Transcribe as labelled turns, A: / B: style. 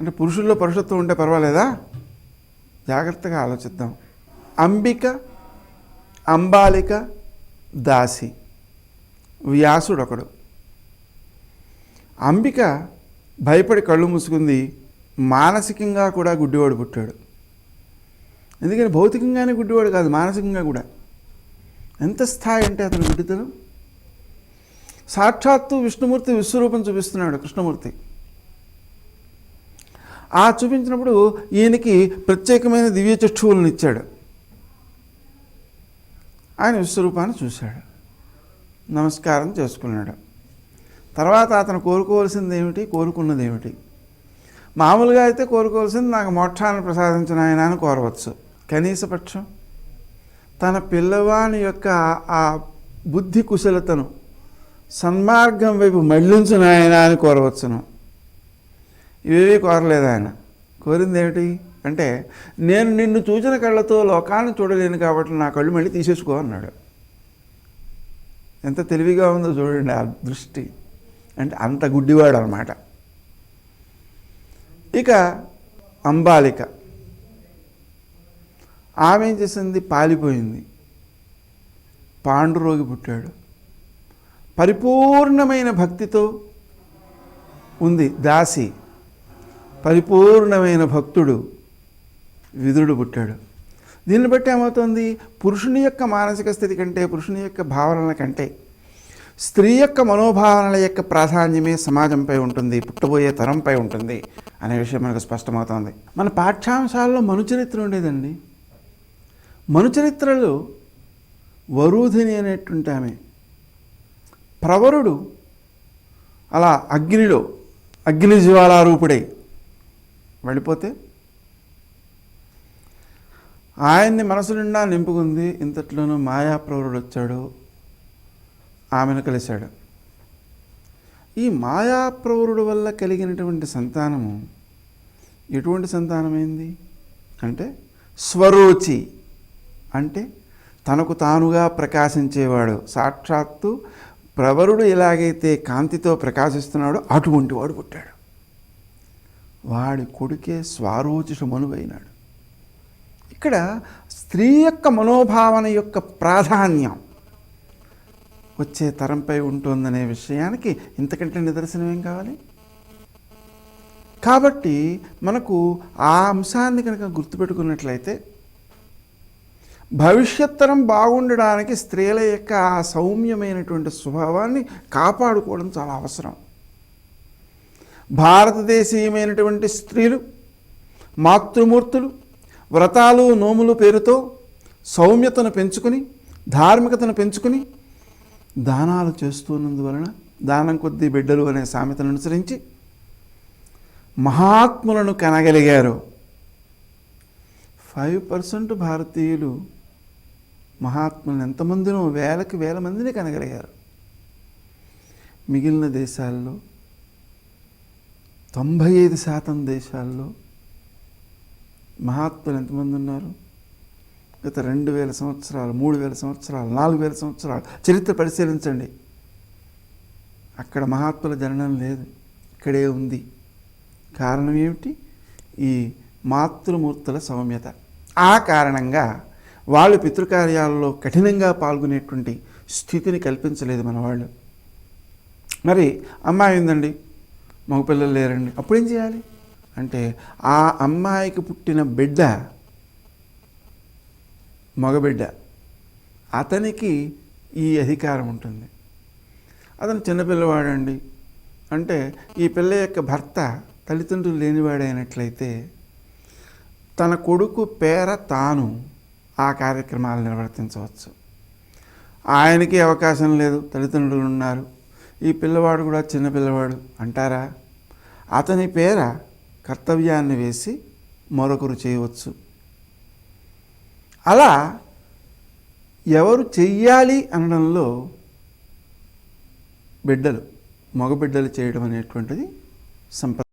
A: అంటే పురుషుల్లో పరుషత్వం ఉంటే పర్వాలేదా? జాగ్రత్తగా ఆలోచిద్దాం. అంబిక అంబాలిక దాసి. వ్యాసుడు ఒకడు అంబిక భయపడి కళ్ళు మూసుకుంది మానసికంగా కూడా గుడ్డివాడు పుట్టాడు. ఎందుకని? భౌతికంగానే గుడ్డివాడు కాదు మానసికంగా కూడా. ఎంత స్థాయి అంటే అతను గుడ్డితనం? సాక్షాత్తు విష్ణుమూర్తి విశ్వరూపం చూపిస్తున్నాడు కృష్ణమూర్తి. ఆ చూపించినప్పుడు ఈయనకి ప్రత్యేకమైన దివ్య చక్షువులను ఇచ్చాడు. ఆయన విశ్వరూపాన్ని చూశాడు. నమస్కారం చేసుకున్నాడు. తర్వాత అతను కోరుకోవాల్సింది ఏమిటి? కోరుకున్నది ఏమిటి మామూలుగా అయితే కోరుకోవాల్సింది నాకు మోక్షాన్ని ప్రసాదించిన ఆయన అని కోరవచ్చు. కనీస పక్షం. తన పిల్లవాని యొక్క ఆ బుద్ధి కుశలతను సన్మార్గం వైపు మళ్ళించిన ఆయన అని కోరవచ్చును. ఇవేవి కోరలేదు ఆయన. కోరింది ఏమిటి? అంటే నేను నిన్ను చూసిన కళ్ళతో లోకాన్ని చూడలేను కాబట్టి నా కళ్ళు మళ్ళీ తీసేసుకో అన్నాడు. ఎంత తెలివిగా ఉందో చూడండి ఆ దృష్టి. అంటే అంత గుడ్డివాడు అనమాట ఇక అంబాలిక. ఆమె ఏం చేసింది? పాలిపోయింది. పాండురోగి పుట్టాడు. పరిపూర్ణమైన భక్తితో ఉంది దాసి. పరిపూర్ణమైన భక్తుడు విదురుడు పుట్టాడు. దీన్ని బట్టి ఏమవుతుంది? పురుషుని యొక్క మానసిక స్థితి కంటే పురుషుని యొక్క భావనల కంటే స్త్రీ యొక్క మనోభావనల యొక్క ప్రాధాన్యమే సమాజంపై ఉంటుంది పుట్టబోయే తరంపై ఉంటుంది అనే విషయం మనకు స్పష్టమవుతుంది. మన పాఠ్యాంశాల్లో మనుచరిత్ర ఉండేదండి. మనుచరిత్రలో వరూధిని అనేటువంటి ఆమె ప్రవరుడు అలా అగ్నిలో అగ్ని జ్వాలారూపుడై వెళ్ళిపోతే? ఆయన్ని మనసు నిండా నింపుకుంది. ఇంతట్లోనూ మాయాప్రవరుడు వచ్చాడు. ఆమెను కలిశాడు. ఈ మాయాప్రవరుడు వల్ల కలిగినటువంటి సంతానము ఎటువంటి సంతానమైంది? అంటే స్వరూచి. అంటే తనకు తానుగా ప్రకాశించేవాడు. సాక్షాత్తు ప్రవరుడు ఎలాగైతే కాంతితో ప్రకాశిస్తున్నాడో అటువంటి వాడు పుట్టాడు. వాడి కొడుకే స్వారోచిషమనువైనాడు. ఇక్కడ స్త్రీ యొక్క మనోభావన యొక్క ప్రాధాన్యం వచ్చే తరంపై ఉంటుందనే విషయానికి ఇంతకంటే నిదర్శనం ఏం కావాలి? కాబట్టి మనకు ఆ అంశాన్ని కనుక గుర్తుపెట్టుకున్నట్లయితే భవిష్యత్ తరం బాగుండడానికి స్త్రీల యొక్క ఆ సౌమ్యమైనటువంటి స్వభావాన్ని కాపాడుకోవడం చాలా అవసరం. భారతదేశీయమైనటువంటి స్త్రీలు మాతృమూర్తులు వ్రతాలు నోములు పేరుతో సౌమ్యతను పెంచుకుని ధార్మికతను పెంచుకుని దానాలు చేస్తున్నందువలన దానం కొద్దీ బిడ్డలు అనే సామెతను అనుసరించి మహాత్ములను కనగలిగారు. ఫైవ్ పర్సెంట్ భారతీయులు మహాత్ములను ఎంతమందినో వేలకి వేల మందిని కనగలిగారు. మిగిలిన దేశాల్లో తొంభై ఐదు శాతం దేశాల్లో మహాత్ములు ఎంతమంది ఉన్నారు? గత రెండు వేల సంవత్సరాలు మూడు వేల సంవత్సరాలు నాలుగు వేల సంవత్సరాలు. చరిత్ర పరిశీలించండి. అక్కడ మహాత్ముల జననం లేదు. ఇక్కడే ఉంది. కారణం ఏమిటి? ఈ మాతృమూర్తుల సౌమ్యత. ఆ కారణంగా వాళ్ళు పితృకార్యాలలో కఠినంగా పాల్గొనేటువంటి స్థితిని కల్పించలేదు మన వాళ్ళు మరి అమ్మాయి ఉందండి. మగపిల్లలు లేరండి. అప్పుడేం చేయాలి? అంటే ఆ అమ్మాయికి పుట్టిన బిడ్డ మగబిడ్డ అతనికి ఈ అధికారం ఉంటుంది. అతను చిన్నపిల్లవాడండి అంటే ఈ పిల్ల యొక్క భర్త తల్లిదండ్రులు లేనివాడైనట్లయితే తన కొడుకు పేర తాను ఆ కార్యక్రమాలు నిర్వర్తించవచ్చు. ఆయనకి అవకాశం లేదు తల్లిదండ్రులు ఉన్నారు. ఈ పిల్లవాడు కూడా చిన్న పిల్లవాడు అంటారా? అతని పేర కర్తవ్యాన్ని వేసి మరొకరు చేయవచ్చు. అలా ఎవరు చెయ్యాలి అనడంలో బిడ్డలు మగబిడ్డలు చేయడం అనేటువంటిది సంప్రదాయం.